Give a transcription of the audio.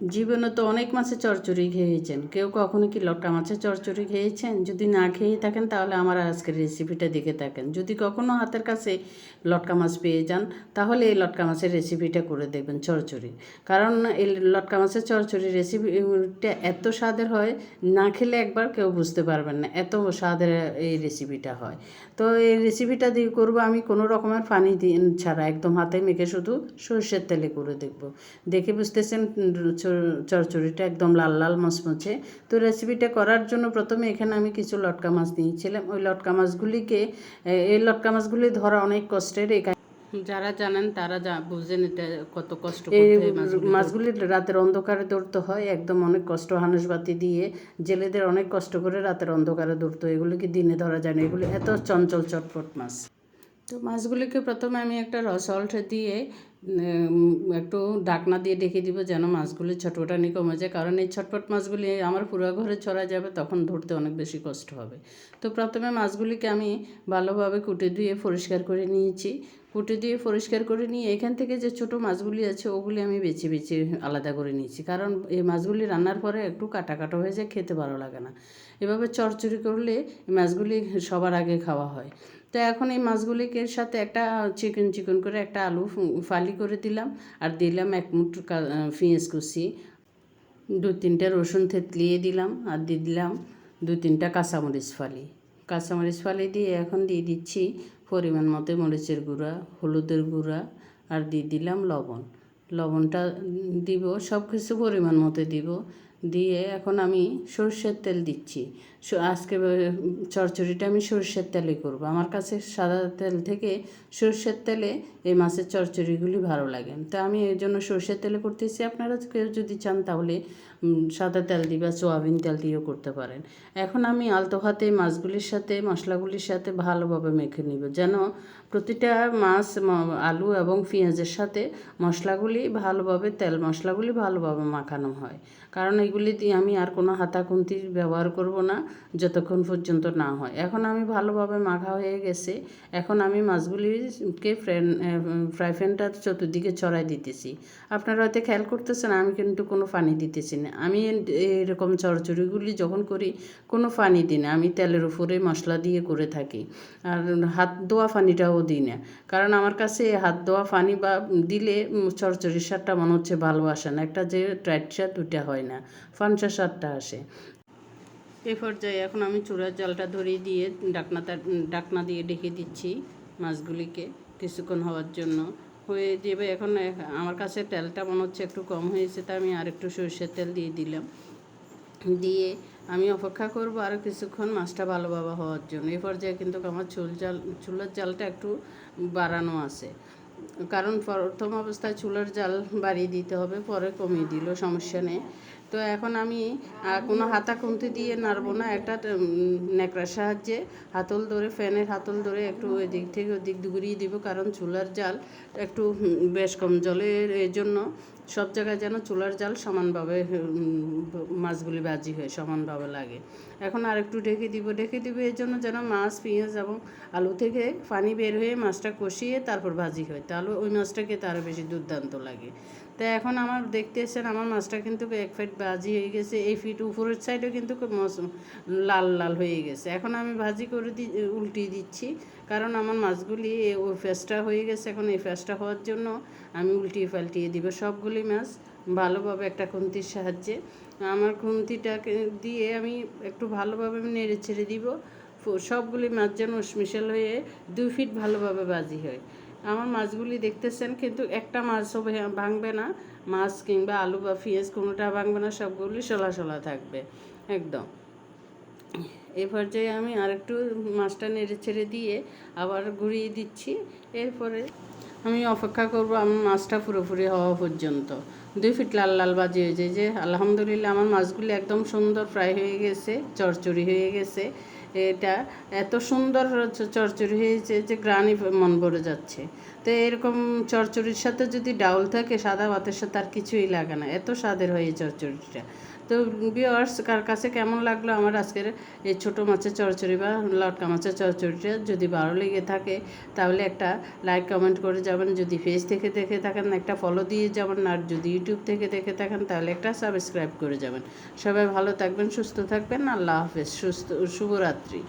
জীবনে তো অনেক মাছের চচ্চড়ি খেয়েছেন। কেউ কখনো কি লটকা মাছের চচ্চড়ি খেয়েছেন? যদি না খেয়ে থাকেন, তাহলে আমার আজকের রেসিপিটা দেখে থাকেন। যদি কখনো হাতের কাছে লটকা মাছ পেয়ে যান, তাহলে এই লটকা মাছের রেসিপিটা করে দেখবেন চচ্চড়ি কারণ এই লটকা মাছের চচ্চড়ি রেসিপিটা এত স্বাদের হয়, না খেলে একবার কেউ বুঝতে পারবেন না, এত স্বাদের এই রেসিপিটা হয়। তো এই রেসিপিটা দিয়ে করব আমি কোনো রকমের পানি ছাড়া, একদম হাতে মেখে শুধু সর্ষের তেলে করে দেখব। দেখে বুঝতেছেন উম, চ- চচ্চড়িটা একদম লাল লাল মচমচে। তো রেসিপিটা করার জন্য প্রথমে এখানে আমি কিছু লটকা মাছ নিয়েছিলাম। ওই লটকা মাছগুলিকে এই লটকা মাছগুলি ধরা অনেক কষ্টের। এখানে যারা জানেন তারা যা বুঝেন এটা কত কষ্ট এই মাছগুলি রাতের অন্ধকারে ধরতে হয় একদম অনেক কষ্ট হানুসবাতি দিয়ে। জেলেদের অনেক কষ্ট করে রাতের অন্ধকারে ধরতে হয়। এগুলিকে দিনে ধরা যায় না। এগুলি এত চঞ্চল চটপট মাছ। তো মাছগুলিকে প্রথমে আমি একটা রসল্ট দিয়ে একটু ডাকনা দিয়ে ডেকে দিব যেন মাছগুলি ছটপটানি কমে যায়। কারণ এই ছটপট মাছগুলি আমার পুরো ঘরে ছড়া যাবে, তখন ধরতে অনেক বেশি কষ্ট হবে। তো প্রথমে মাছগুলিকে আমি ভালোভাবে কুটে ধুয়ে পরিষ্কার করে নিয়েছি। কুটে দিয়ে পরিষ্কার করে নিয়ে এখান থেকে যে ছোট মাছগুলি আছে, ওগুলি আমি বেছে বেছে আলাদা করে নিয়েছি। কারণ এই মাছগুলি রান্নার পরে একটু কাটা কাটা হয়ে যায়, খেতে ভালো লাগে না। এভাবে চড়চড়ি করলে মাছগুলি সবার আগে খাওয়া হয়। তো এখন এই মাছগুলিকে সাথে একটা চিকন চিকন করে একটা আলু ফালি করে দিলাম আর দিলাম এক মুঠ পেঁয়াজ কুচি। দু তিনটা রসুন থেতলিয়ে দিলাম আর দিয়ে দিলাম দু তিনটা কাঁচামরিচ ফালি। কাঁচামরিচ ফালি দিয়ে এখন দিয়ে দিচ্ছি পরিমাণ মতো মরিচের গুঁড়া, হলুদের গুঁড়া আর দিয়ে দিলাম লবণ। লবণটা দিব সব কিছু পরিমাণ মতো দিব। দিয়ে এখন আমি সর্ষের তেল দিচ্ছি। আজকে চরচড়িটা আমি সর্ষের তেলে করব। আমার কাছে সাদা তেল থেকে সর্ষের তেলে এই মাছের চরচড়িগুলি ভালো লাগে। তো আমি এই জন্য সর্ষের তেলে করতেছি। আপনারা কেউ যদি চান তাহলে সাদা তেল দিয়ে বা সোয়াবিন তেল দিয়েও করতে পারেন। এখন আমি আলতো হাতে মাছগুলির সাথে, মশলাগুলির সাথে ভালোভাবে মেখে নিব। যেন প্রতিটা মাছ আলু এবং পেঁয়াজের সাথে মশলাগুলি ভালোভাবে, তেল মশলাগুলি ভালোভাবে মাখানো হয়। কারণ এগুলি দিয়ে আমি আর কোনো হাতা খুন্তি ব্যবহার করব না, যতক্ষণ পর্যন্ত না হয়। এখন আমি ভালোভাবে মাখা হয়ে গেছে। এখন আমি মাছগুলিকে ফ্রেন ফ্রাই প্যানটার চতুর্দিকে ছড়াই দিতেছি। আপনারা হয়তো খেয়াল করতেছেন, আমি কিন্তু কোনো পানি দিতেছি না। আমি এরকম চড়চড়িগুলি যখন করি, কোনো পানি দিই না। আমি তেলের উপরে মশলা দিয়ে করে থাকি। আর হাত ধোয়া পানিটাও দিই না। কারণ আমার কাছে হাত ধোয়া পানি বা দিলে চড়চড়ির স্বাদটা মনে হচ্ছে ভালো আসে না। একটা যে টাইট স্বাদ, ওইটা হয় না। ফানসা স্বাদটা আসে। এ পর্যায়ে এখন আমি চূড়ার জালটা ধরিয়ে দিয়ে ডাকনাটা ডাকনা দিয়ে ডেকে দিচ্ছি মাছগুলিকে কিছুক্ষণ হওয়ার জন্য। হয়ে যাবে এখন আমার কাছে তেলটা মনে হচ্ছে একটু কম হয়েছে, তাই আমি আর একটু সরষের তেল দিয়ে দিলাম। দিয়ে আমি অপেক্ষা করব আরও কিছুক্ষণ মাছটা ভালোভাবে হওয়ার জন্য। এই পর্যায়ে কিন্তু আমার চুল জাল চুলার জালটা একটু বাড়ানো আছে। কারণ প্রথম অবস্থায় চুলার জাল বাড়িয়ে দিতে হবে, পরে কমিয়ে দিল, সমস্যা নেই। তো এখন আমি কোনো হাতা কমতে দিয়ে নাড়বো না, একটা ন্যাকড়ার সাহায্যে হাতল ধরে, ফ্যানের হাতল ধরে একটু ওই দিক থেকে ওদিক দিক ঘুরিয়ে দিব, কারণ চুলার জাল একটু বেশ কম জলের জন্য সব জায়গায় যেন চুলার জাল সমানভাবে মাছগুলি ভাজি হয়, সমানভাবে লাগে। এখন আর একটু ঢেকে দিব ঢেকে দিব, এর জন্য যেন মাছ, পেঁয়াজ এবং আলু থেকে পানি বের হয়ে মাছটা কষিয়ে তারপর ভাজি হয়। তাহলে ওই মাছটা খেতে আরও বেশি দুর্দান্ত লাগে। তো এখন আমার দেখতে এসেছেন, আমার মাছটা কিন্তু এক ফিট ভাজি হয়ে গেছে, এই ফিট উপরের সাইডেও কিন্তু লাল লাল হয়ে গেছে। এখন আমি ভাজি করে দি উল্টিয়ে দিচ্ছি, কারণ আমার মাছগুলি ওই ফেসটা হয়ে গেছে। এখন এই ফেসটা হওয়ার জন্য আমি উল্টিয়ে পাল্টিয়ে দিব সবগুলি মাছ ভালোভাবে একটা খুন্তির সাহায্যে। আমার খুন্তিটাকে দিয়ে আমি একটু ভালোভাবে আমি নেড়ে ছেড়ে দিব সবগুলি মাছ যেন উশমিশাল হয়ে দুই ফিট ভালোভাবে বাজি হয়। আমার মাছগুলি দেখতেছেন, কিন্তু একটা মাছও ভাঙবে না। মাছ কিংবা আলু বা পেঁয়াজ কোনোটা ভাঙবে না, সবগুলি সলা সলা থাকবে, একদম। এই পর্যায়ে আমি আরেকটু মাছটা নেড়ে ছেড়ে দিয়ে আবার ঘুরিয়ে দিচ্ছি। এরপরে আমি অপেক্ষা করব আমার মাছটা পুরোপুরি হওয়া পর্যন্ত। দুই ফিট লাল লাল বাজি হয়ে যায় যে, আলহামদুলিল্লাহ আমার মাছগুলি একদম সুন্দর ফ্রাই হয়ে গেছে চড়চড়ি হয়ে গেছে। এটা এত সুন্দর চ- চড়চড়ি হয়েছে যে গ্রানি মন ভরে যাচ্ছে। তো এরকম চচ্চড়ির সাথে যদি ডাউল থাকে, সাদা ভাতের সাথে আর কিছুই লাগে না। এত স্বাদের হয় এই তো ভিওয়ার্স কার কাছে কেমন লাগল আমার আজকের এই ছোটো মাছের চড়চড়ি বা লটকা মাছের চড়চড়িটা যদি ভালো লেগে থাকে, তাহলে একটা লাইক কমেন্ট করে যাবেন। যদি ফেস থেকে দেখে থাকেন, একটা ফলো দিয়ে যাবেন। আর যদি ইউটিউব থেকে দেখে থাকেন, তাহলে একটা সাবস্ক্রাইব করে যাবেন। সবাই ভালো থাকবেন, সুস্থ থাকবেন। আল্লাহ হাফেজ, সুস্থ, শুভরাত্রি।